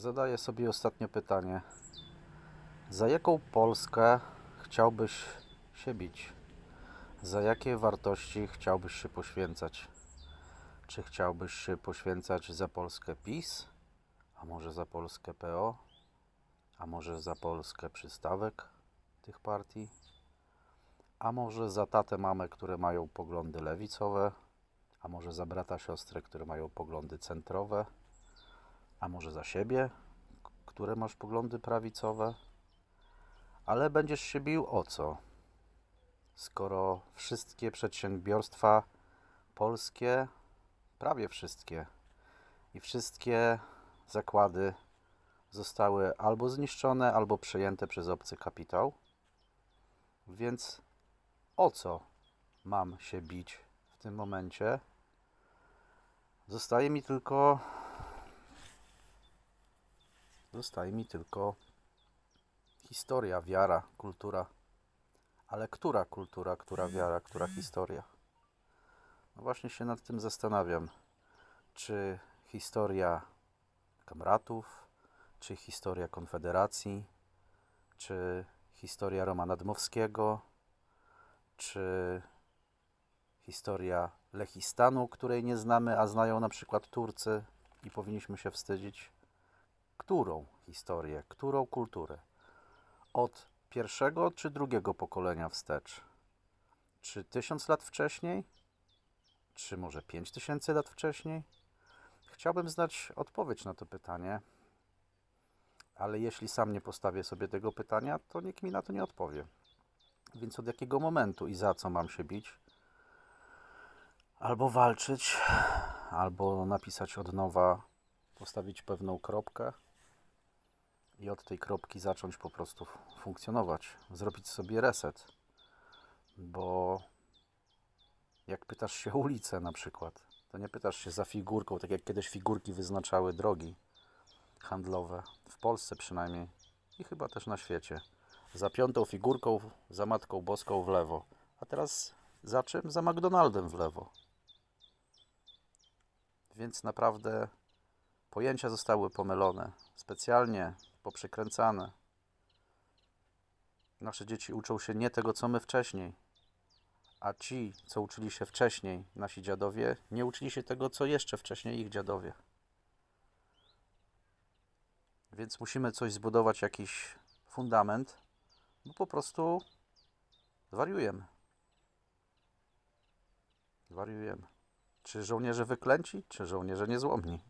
Zadaję sobie ostatnie pytanie. Za jaką Polskę chciałbyś się bić? Za jakie wartości chciałbyś się poświęcać? Czy chciałbyś się poświęcać za Polskę PiS? A może za Polskę PO? A może za Polskę przystawek tych partii? A może za tatę, mamę, które mają poglądy lewicowe? A może za brata, siostrę, które mają poglądy centrowe? A może za siebie, które masz poglądy prawicowe? Ale będziesz się bił o co? Skoro wszystkie przedsiębiorstwa polskie, prawie wszystkie, i wszystkie zakłady zostały albo zniszczone, albo przejęte przez obcy kapitał. Więc o co mam się bić w tym momencie? Zostaje mi tylko Zostaje mi tylko historia, wiara, kultura. Ale która kultura, która wiara, która historia? No właśnie się nad tym zastanawiam. Czy historia kamratów, czy historia Konfederacji, czy historia Romana Dmowskiego, czy historia Lechistanu, której nie znamy, a znają na przykład Turcy i powinniśmy się wstydzić którą historię, którą kulturę? Od pierwszego czy drugiego pokolenia wstecz? Czy tysiąc lat wcześniej? Czy może pięć tysięcy lat wcześniej? Chciałbym znać odpowiedź na to pytanie, ale jeśli sam nie postawię sobie tego pytania, to nikt mi na to nie odpowie. Więc od jakiego momentu i za co mam się bić? Albo walczyć, albo napisać od nowa, postawić pewną kropkę i od tej kropki zacząć po prostu funkcjonować, zrobić sobie reset. Bo jak pytasz się ulicę na przykład, to nie pytasz się za figurką, tak jak kiedyś figurki wyznaczały drogi handlowe, w Polsce przynajmniej i chyba też na świecie. Za piątą figurką, za Matką Boską w lewo. A teraz za czym? Za McDonaldem w lewo. Więc naprawdę Pojęcia zostały pomylone, specjalnie poprzekręcane. Nasze dzieci uczą się nie tego, co my wcześniej, a ci, co uczyli się wcześniej, nasi dziadowie, nie uczyli się tego, co jeszcze wcześniej ich dziadowie. Więc musimy coś zbudować, jakiś fundament, bo po prostu wariujemy. Wariujemy. Czy żołnierze wyklęci, czy żołnierze niezłomni?